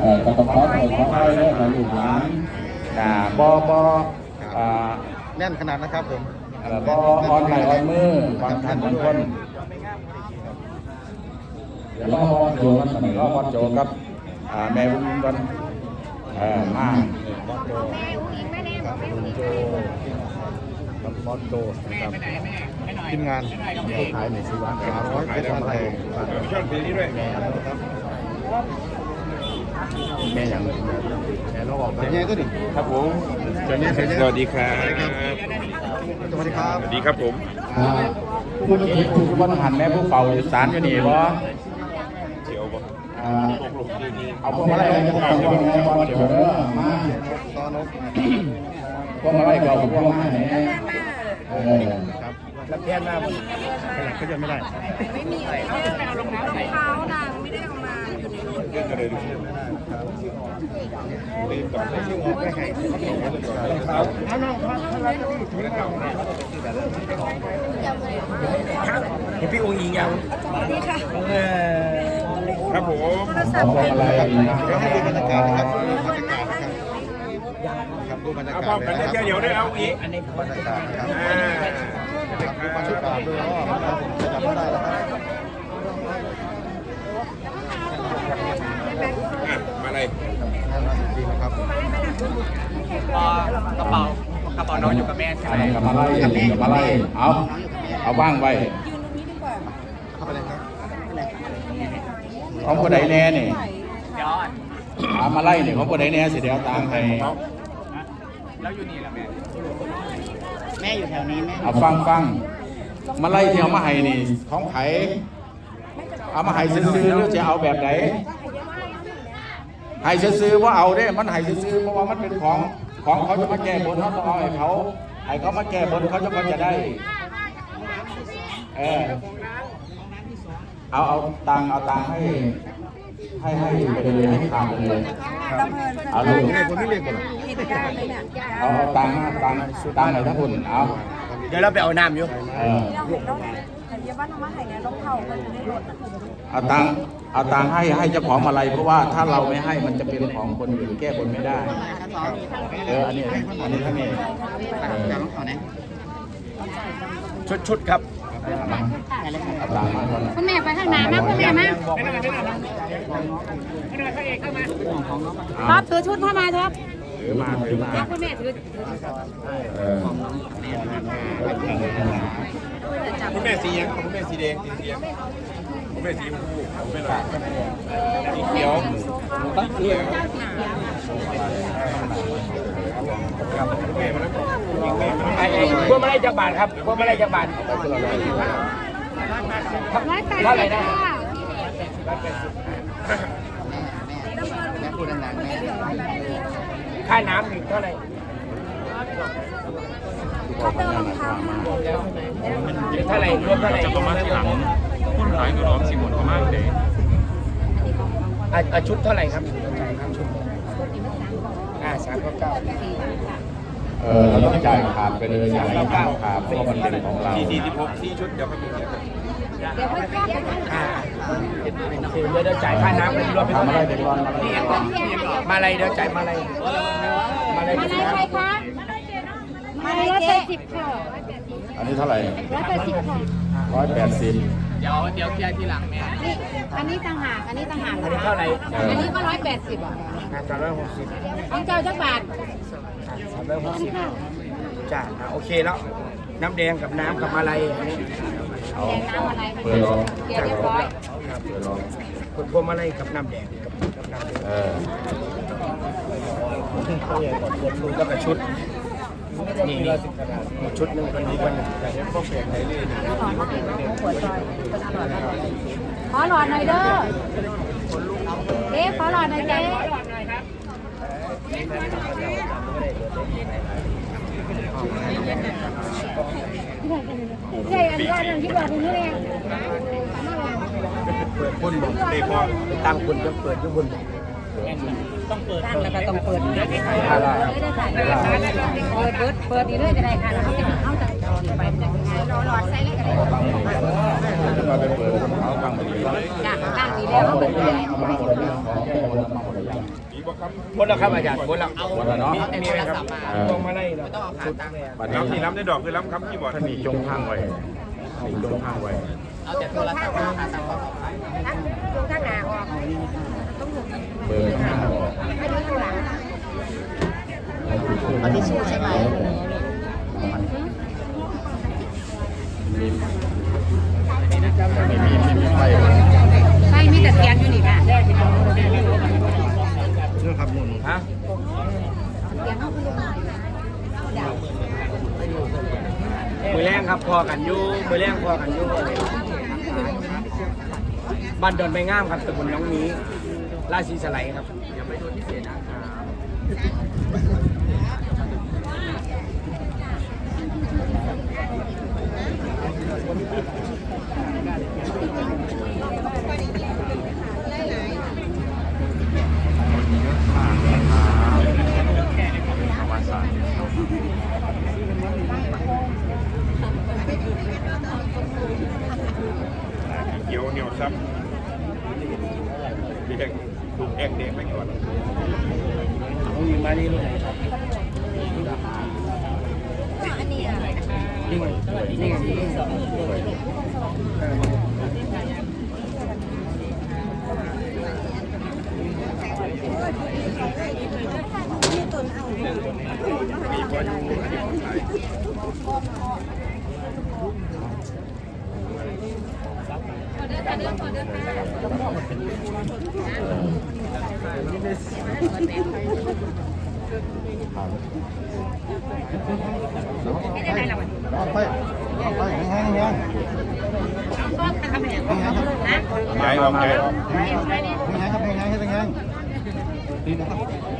เออก็ต้องขอโทษขออภัยด้วยกับลูกหลานอ่าบ่บ่อ่าแน่นขนาดนะครับผมเอ่อบ่อ่อนไหลอ่อนมือบางท่านบางคนเดี๋ยวรอวัดโจกันหน่อยรอวัดโจกับอ่าแม่บุญกันเออมาลุงโจกับบอสโจนะครับทีมงานผู้ขายในซื้อร้านสามร้อยไปทำอะไรช่วงปีนี้ด้วยนะครับ แม่อย่างแม่เราออกแบบนี้ก็ดิครับผมเจอเนี่ยเจอเนี่ยสวัสดีครับสวัสดีครับสวัสดีครับผมอ่าผู้ที่ถูกวันหันแม่ผู้เป่าอยู่ศาลอยู่นี่บ่เจียวบ่อ่าเอาพวกอะไรจะต้องพวกอะไรบ่เดี๋ยวเด้อมาต้อนรับพวกอะไรก็เอาพวกมาให้แน่เออครับรับแทนมาผมขนาดก็จะไม่ได้ไม่มีอะไรเขารองเท้านางไม่ได้เอามา อยู่ในรถเรื่องอะไรดูรีบก่อนเห็นพี่องค์ยิงยังนี่ค่ะเออครับผมเอาพวกอะไรนะเดี๋ยวให้ดูบรรยากาศนะครับดูบรรยากาศนะครับครับดูบรรยาเอากาพร้อศมเลยกันนะครับเดี๋ยวได้เอาอีกอันนี้บคือบรรยากาศนะครับอ่าครับดูบรรยากาศด้วยอ๋อครับผมจะจำไม่ได้แล้วครับ อะมา เลยน่ารักจริงๆนะครับกระเป๋ากระเป๋าน้องอยู่กับแม่ใช่อันไหมนี้กับมาไล่อันนี้กับมาไล่เอาเอาว่างไว้เข้าไปเลยครับของผู้ใดแน่นี่ย้อนเอามาไล่นี่ของผู้ใดแน่สิเดี๋ยวตามให้แล้วอยู่นี่แหละแม่แม่อยู่แถวนี้แม่เอาฟังฟังมาไล่ที่เอามาให้นี่ของไผเอามาให้ซื้อๆหรือจะเอาแบบไหน ให้ซื้อๆว่าเอาเด้มันให้ซื้อๆเพราะว่ามันเป็นของของเขาจะมาแก้บนเขาต้องเอาให้เขาให้เขามาแก้บนเขาจะก็จะได้ เออเอาเอาตังค์เอาตังค์ให้ให้ให้ไปเลยให้ขาดไปเลยตะเพินเอาลูกนี่คนที่เรียกก่อนเหตุการณ์เลยเนี่ยเอาเอาตังค์มาตังค์ตังค์ไหนทั้งคุณเอาเดี๋ยวเราไปเอาน้ำอยู่เออเราเห็นรถแต่เดี๋ยวบ้านเอามาให้เนี่ยรถเผามันอยู่ในรถเอาตังค์ เอาตังค์ให้ให้เจ้าของอะไร เพราะว่าถ้าเราไม่ให้มันจะเป็นของคนอื่นแก้บนไม่ได้เอออันนี้อันนี้ท่านนี่เออชุดชุดครับเอาตังค์มาก่อนคุณแม่ไปข้างหน้ามาคุณแม่มาท็อปถือชุดเข้ามาท็อปถือมาถือมาเอาคุณแม่ถือเออคุณแม่สียังคุณแม่สีแดงสีเขีย วคุณแม่สีชมพูคุณแม่หลานสีเขียวตั้งเขียวครับคุณแม่มาแล้วคุณแม่ไอ้ไอ้พวกมาไล่จักบาทครับพวกมาไล่จักบาทเท่าไหร่นะแม่พูดดังๆแม่ค่าน้ำอีกเท่าไหร่เขาเติมรองเท้าเท่าไหร่รวมเท่าไหร่จะประมาณที่หลัง คุณขายตัวน้อมสิบหมดประมาณเดอะอะชุดเท่าไหร่ครับชุดอ่าสามเก้าเออเราต้องจ่ายขาดไปเลยอย่างนี้ขาดขาดเพราะว่ามันเป็นของเราสี่สี่สิบหกสี่ชุดเดี๋ยวค่อยมีเงินเดี๋ยวค่อยๆกันอ่าโอเคเดี๋ยวเดี๋ยวจ่ายค่าน้ำกันรวมเป็นทำเท่าอะไหไรร่เดี๋ยวก่อนมาเลยมาอะไรเดี๋ยวจ่ายมาอะไรมาอะไรมาเป็นในน้ำใครคะมาในร้อยแปดสิบค่ะอันนี้เท่าไหร่ร้อยแปดสิบค่ะร้อยแปดสิบ เดี๋ยวเดี๋ยวเคลียร์ทีหลังแม่นี่อันนี้ต่างหากอันนี้ต่างหากอันนี้เท่าไหร่อันนี้ก็ร้อยแปดสิบอะสามร้อยหกสิบของเจ้าจักบาทสามร้อยหกสิบจ้าอะโอเคแล้วน้ำแดงกับน้ำกับอะไรอันนี้เอาแดงน้ำอะไรเปิดลองเดี๋ยวเรียบร้อยเปิดลองคนพวกมาอะไรกับน้ำแดงกับกับน้ำแดงเออดูแล้วก็ชุด นี่นี่ชุดหนึ่งคนนี้คนหนึ่งขอหลอดหน่อยเด้อเอ๊ะขอหลอดหน่อยเจ๊ใช่อันนี้อันนี้ที่บอกคุณนี่เองเปิดบุญบอกเตะบอลตั้งบุญจะเปิดยุบุญ ต้องเปิดตั้งแล้วก็ต้องเปิดอะไรเปิดเปิดเปิดนี่เลยก็ได้ค่ะแล้วเขาจะเอาแต่ไปมันจะยังไงรอหลอดใส่เลยก็ได้จะมาไปเปิดเอาตั้งไปดีจ้ะตั้งดีแล้วเอาเขาไปเปิดเรื่เลองยเอามาหมดเรื่องของแก้บนเอามาหมดเรื่องดีบ่ครับหมดแล้วครับอาจารย์หมดแล้วหมดแล้วเนาะมีมีไหมครับเออลงมาได้เนาะชุดบัดนี้รับนี่รับได้ดอกคือรับคำที่บอกท่านมีจงข้างไว้มีจงข้างไว้ตรงข้างออกทั้งตรงข้างหน้าออกต้องหนุน เบอร์ข้างหน้าออกไม่รู้ข้างหลังเอาทิชชู่ใช่ไหมมีไม่มีไม่มีไฟใช่มีแต่เสียงอยู่นี่ค่ะเรื่องครับมุนฮะเสียงเขาคือมือแรงครับพอกันอยู่มือแรงพอกันอยู่บ้านดอนไปงามครับตำบลน้องนี้ ราศีสไลด์ครับอย่าไปโดนที่เสียนะครับ วาสาน เขียวเหนียวซับเด็กถูกแอกเด็กไปก่อน ต้องมีมานี่เลยครับ อันนี้อะ นี่ไงนี่ไงนี่เออ มีพออยู่มีคนขายไม่ได้ไ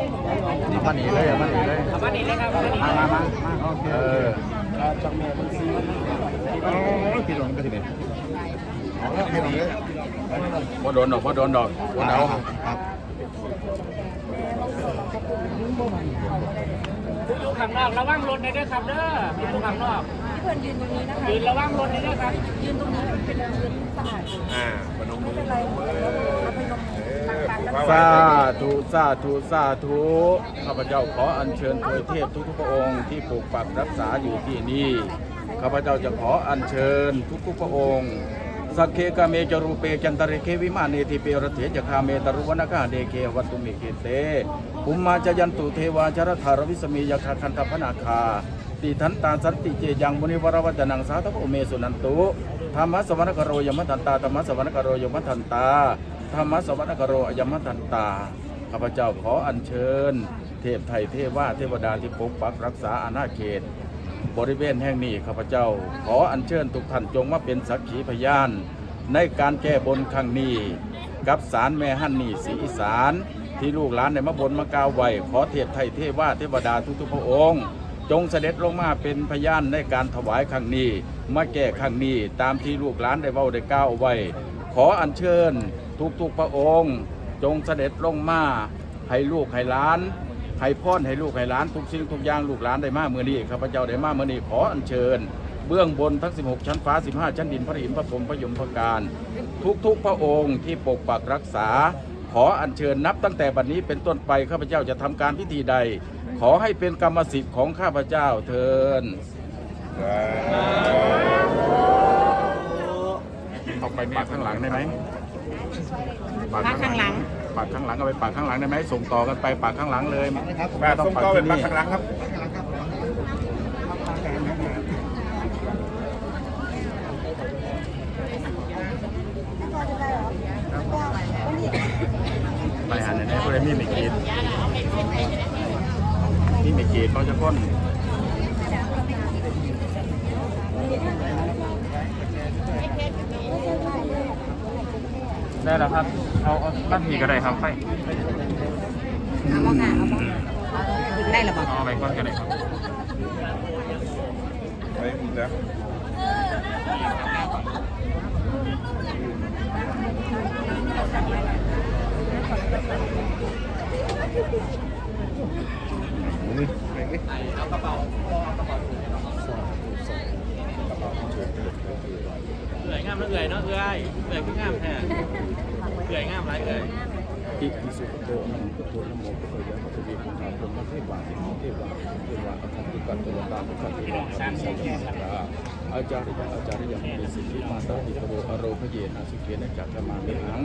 ห นหรอกเอาไปเอาไปแห้งๆแห้งก็ทำอย่างนี้นะไงออกไงออกๆแห้งๆครับแห้งๆให้แห้งๆดีนะครับเอามาหนีเลยเอามาหนีเลยเอามานี่เลยครับเอามานี่มามามามาเออจังแม่คนซีเอาพี่หลงก็ทีนี้เอาแล้วพี่หลงเลยพอโดนดอกพอโดนดอกคนเอาครับอยู่ข้างนอกระวังรถในด้วยครับเด้ออยู่ข้างนอกที่เพื่อนยืนตรงนี้นะคะยืนระวังรถในด้วยครับยืนตรงนี้เป็นยืนสะอาดอ่าพนมมืออะไรเอาไปลง สาธุสาธุสาธุข้าพเจ้าขออัญเชิญเทวยเทพทุกๆพระองค์ที่ปกปักรักษาอยู่ที่นี่ ข้าพเจ้าจะขออัญเชิญทุกๆพระองค์สักเคกะเมจรูเปจันตริเควิมาเนติเปรเถจคาเมตรุวนาคาเดเควัตุมิเคเตปุมมาจยันตุเทวาชรธารวิสมียคาคันธพนาคาติทันตาสันติเจยังมุนิวรวัจนังสาธโอเมสุนันตุธรรมะสวรรคโรยมัทันตาธรรมะสวรรคโรยมัทันตา ธรรมสวรรคโรยมัทันตาข้าพเจ้าขออัญเชิญ เทพไทยเทวาเทวดาที่ปกปักรักษาอาณาเขต บริเวณแห่งนี้ข้าพเจ้า ขออัญเชิญทุกท่านจงมาเป็นสักขีพยาน ในการแก้บนครั้งนี้ กับสารแม่ฮันนี่ศรีอีสาน ที่ลูกหลานได้มาบนมากาวไหวขอเทพไทยเทวาเทวดาทุกๆพระองค์จงเสด็จลงมาเป็นพยานในการถวายครั้งนี้ มาแก้ครั้งนี้ ตามที่ลูกหลานได้เว้าได้กล่าวไว้ ขออัญเชิญ ทุกๆพระองค์ จงเสด็จลงมาให้ลูกให้หลานให้พ่อนให้ลูกให้หลานทุกสิ่งทุกอย่างลูกหลานได้มาเมื่อนี้ข้าพเจ้าได้มาเมื่อนี้ขออัญเชิญ เบื้องบนทั้ง 16 ชั้นฟ้า 15 ชั้นดินพระหินพระพรหมพระยมพระการทุกๆพระองค์ที่ปกปักรักษา ขออัญเชิญนับตั้งแต่บัดนี้เป็นต้นไปข้าพเจ้าจะทำการพิธีใด ขอให้เป็นกรรมสิทธิ์ของข้าพเจ้าเทินเอาไปปากข้างหลังได้ไหม ปากข้างหลัง ปากข้างหลังเอาไปปากข้างหลังได้ไหมส่งต่อกันไปปากข้างหลังเลยแม่ต้องก็เป็นปักข้างหลังครับไปหาไหนๆก็เลยมีไม่กีดมีไม่กีดเขาจะก้น ได้แล้วครับ เอาเอาบ้านผีก็ได้ครับไฟเอาบ้างค่ะเอาบ้างได้หรือเปล่าเอาไปก้อนก็ได้ครับไปอีกแล้วเอื่อ เอื่อยงามแล้วเอื่อยเนาะเอื่อยเอื่อยคืองามแท้เอื่อยงามไรเอื่อยอิติสุขโตตอะระหะโตนะโมพุทโธยะปัสสติคุณธรรมพรหมเทพวาสิเทวาเทวาอัตถิกัตตวตาภุคะเทวาธรรมสังฆาอาจารย์อาจารย์ยังมีสิทธิมาตาติโรอโรพเยนะสุเกนะจักขมามิหัง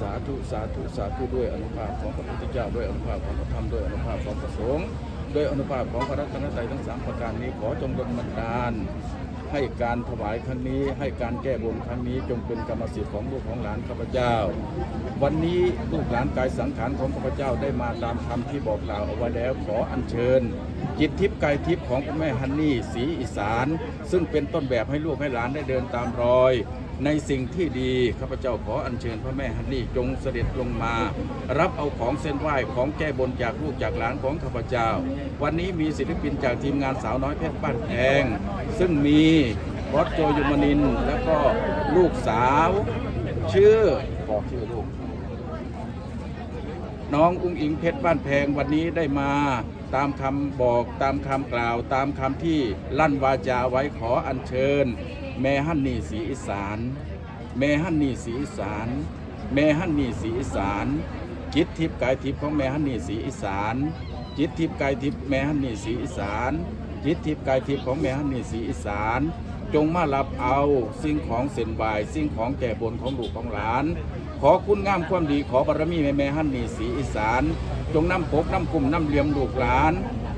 สาธุสาธุสาธุด้วยอนุภาพของพระพุทธเจ้าด้วยอนุภาพของพระธรรมด้วยอนุภาพของพระสงฆ์ด้วยอนุภาพของพระรัตนตรัยทั้งสามประการนี้ขอจงดลบันดาล ให้การถวายครั้งนี้ ให้การแก้บนครั้งนี้จงเป็นกรรมสิทธิ์ของลูกของหลานข้าพเจ้า วันนี้ลูกหลานกายสังขารของข้าพเจ้าได้มาตามคำที่บอกกล่าวเอาไว้แล้วขออัญเชิญ จิตทิพย์กายทิพย์ของพระแม่ฮันนี่สีอีสาน ซึ่งเป็นต้นแบบให้ลูกให้หลานได้เดินตามรอย ในสิ่งที่ดีข้าพเจ้าขออัญเชิญพระแม่ฮันนี่จงเสด็จลงมา รับเอาของเส้นไหว้ของแก้บนจากลูกจากหลานของข้าพเจ้า วันนี้มีศิลปินจากทีมงานสาวน้อยเพชรบ้านแพงซึ่งมีบอสโจยุมนินแล้วก็ลูกสาว ชื่อบอกชื่อลูก น้องอุ้งอิงเพชรบ้านแพงวันนี้ได้มาตามคำบอกตามคำกล่าว ตามคำที่ลั่นวาจาไว้ขออัญเชิญ แม่ฮั่นนี่สีอีสาน แม่ฮั่นนี่สีอีสาน แม่ฮั่นนี่สีอีสานจิตทิพย์กายทิพย์ของแม่ฮั่นนี่สีอีสานจิตทิพย์กายทิพย์แม่ฮั่นนี่สีอีสานจิตทิพย์กายทิพย์ของแม่ฮั่นนี่สีอีสาน จงมารับเอาสิ่งของเส้นไหวสิ่งของแก่บนของลูกของหลาน ขอคุณงามความดีขอบารมีแม่แม่ฮั่นนี่สีอีสาน จงนำปกนำกลุ่มนำเหลี่ยมลูกหลาน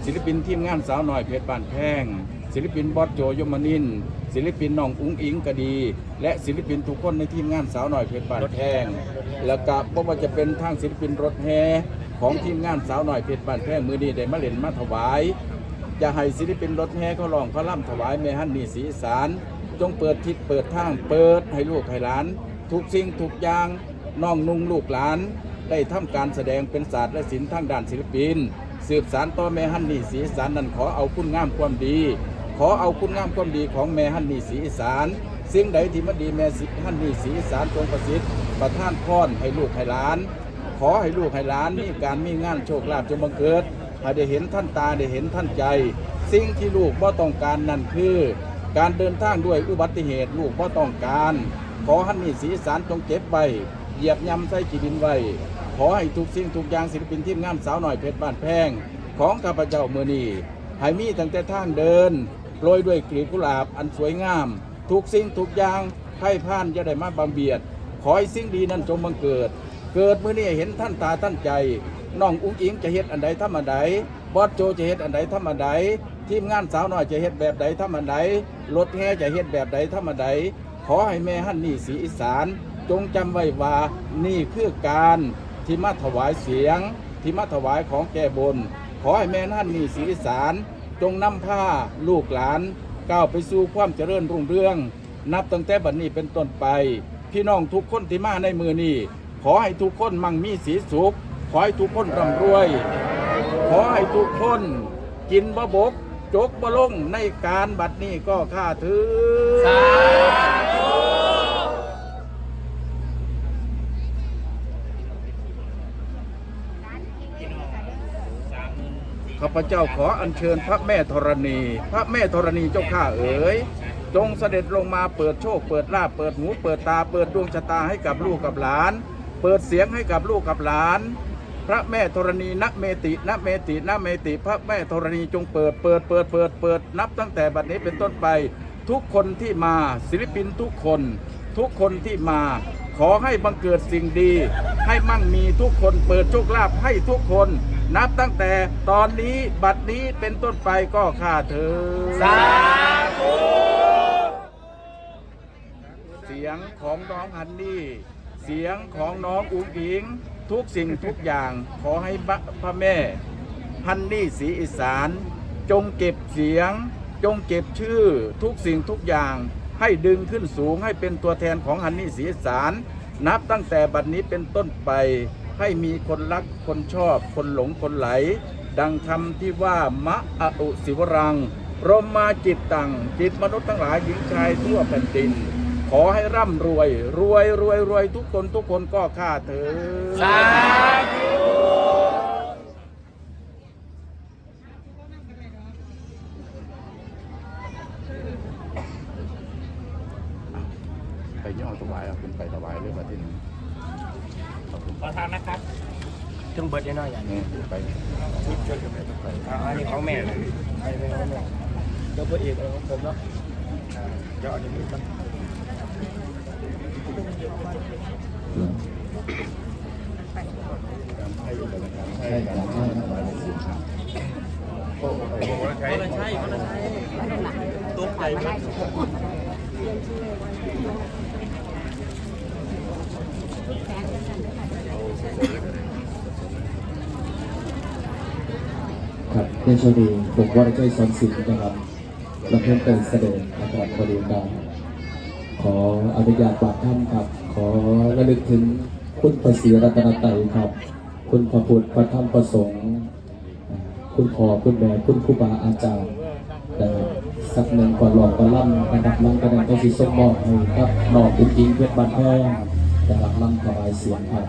ศิลปินทีมงานสาวหน่อยเพชรบานแพงศิลปินบอสโจยมนิน ศิลปินน้องอุ้งอิงก็ดี และศิลปินทุกคนในทีมงานสาวหน่อยเพชรบานแพงแล้วก็บ่ว่าจะเป็นทางศิลปินรถแห่ของทีมงานสาวหน่อยเพชรบานแพงมือนี้ได้มาเล่นมาถวายจะให้ศิลปินรถแห่เขาร้องเขาล่ำถวายแม่ฮันนี่สีสานจงเปิดทิศเปิดทางเปิดให้ลูกให้หลาน ทุกสิ่งทุกอย่างน้องนุ่งลูกหลาน ได้ทำการแสดงเป็นศาสตร์และศิลป์ทางด้านศิลปิน สืบสารต่อแม่ฮันนี่สีสานนั้นขอเอาคุณงามความดี ขอเอาคุณงามความดีของแม่ฮันนี่สีอีสานสิ่งใดที่มันดีแม่ฮันนี่สีอีสานจงประสิทธิ์ประท่านพรให้ลูกให้หลาน ขอให้ลูกให้หลานมีการมีงานโชคลาภจงบังเกิดให้ได้เห็นท่านตาได้เห็นท่านใจ สิ่งที่ลูกบ่ต้องการนั่นคือ การเดินทางด้วยอุบัติเหตุลูกบ่ต้องการ ขอฮันนี่สีอีสานจงเก็บไว้เหยียบย่ำใส่กีดินไว้ขอให้ทุกสิ่งทุกอย่างศิลปินทีมงานสาวหน่อยเพชรบ้านแพงของข้าพเจ้าเมื่อนี้ให้มีตั้งแต่ทางเดิน โรยด้วยกลีบกุหลาบอันสวยงาม ทุกสิ่งทุกอย่างให้ผ่านจะได้มาบำเบียด ขอให้สิ่งดีนั้นจงบังเกิด เกิดเมื่อนี้เห็นท่านตาท่านใจน้องอุ้งอิงจะเฮ็ดอันใดทำอันใดบอสโจจะเฮ็ดอันใดทำอันใดทีมงานสาวน้อยจะเฮ็ดแบบใดทำอันใดรถแห่จะเฮ็ดแบบใดทำอันใดขอให้แม่ฮั่นนี่สีอีสาน จงจำไว้ว่านี่คือการที่มาถวายเสียง ที่มาถวายของแก่บน ขอให้แม่ฮั่นนี่สีอีสาน จงนำผ้าลูกหลานก้าวไปสู่ความเจริญรุ่งเรือง นับตั้งแต่บัดนี้เป็นต้นไป พี่น้องทุกคนที่มาในมือนี้ขอให้ทุกคนมั่งมีสีสุข ขอให้ทุกคนร่ำรวย ขอให้ทุกคนกินบะบก จกบะลงในการบัดนี้ก็ข้าถือ ข้าพเจ้าขออัญเชิญพระแม่ธรณี พระแม่ธรณีเจ้าข้าเอ๋ยจงเสด็จลงมาเปิดโชค เปิดลาภเปิดหูเปิดตาเปิดดวงชะตาให้กับลูกกับหลาน เปิดเสียงให้กับลูกกับหลาน พระแม่ธรณีนัเมตินัเมตินัเมติ พระแม่ธรณีจงเปิดเปิดเปิดเปิดเปิดนับตั้งแต่บัดนี้เป็นต้นไป ทุกคนที่มาศิลปินทุกคน ทุกคนที่มา ขอให้บังเกิดสิ่งดี ให้มั่งมีทุกคนเปิดโชคลาภให้ทุกคน นับตั้งแต่ตอนนี้บัดนี้เป็นต้นไปก็ข้าเธอสาธุเสียงของน้องฮันนี่เสียงของน้องอุ้งอิง ทุกสิ่งทุกอย่างขอให้พระแม่ฮันนี่สีอีสาน จงเก็บเสียง จงเก็บชื่อทุกสิ่งทุกอย่าง ให้ดึงขึ้นสูงให้เป็นตัวแทนของฮันนี่สีสานนับตั้งแต่บัดนี้เป็นต้นไป ให้มีคนรักคนชอบ คนหลงคนไหล ดังคำที่ว่ามะอะอุสิวรังรมมาจิตตังจิตมนุษย์ทั้งหลายหญิงชายทั่วแผ่นดิน ขอให้ร่ำรวย รวยรวยรวยทุกคนทุกคนก็ข้าเธอสาธุไปย่อถวายเอาคุณไปถวายเรื่องมาที่นี่ ขอทานนะครับ จง เบิร์ดน้อยๆ อย่างนี่ไปอ่าอันนี้ของแม่ไปไปของแม่เดี๋ยวพ่อเอกเอาของผมเนาะอ่าเดี๋ยวเอาอันนี้มันใช่ครับใช่ครับใช้ใช้ตัวไข่มาได้ค รับในช่วงนี้ผมว่าจะสอนสินนะครับและเพิ่มเติมแสดงนะครับบริการขออนุญาตบาทท่านครับ ขอระลึกถึงคุณพระศรีรัตนตรัยครับ คุณพระพุทธพระธรรมพระสงฆ์คุณพ่อคุณแม่คุณครูบาอาจารย์แต่สักหนึ่งก่อนหลอกก่อนล่ำนะครับล่ำกระนั้นก็สิส่งมอบให้ครับหนอกอุ้งอิงเพชรบานแพงนะครับล่ำถวายเสียงครับ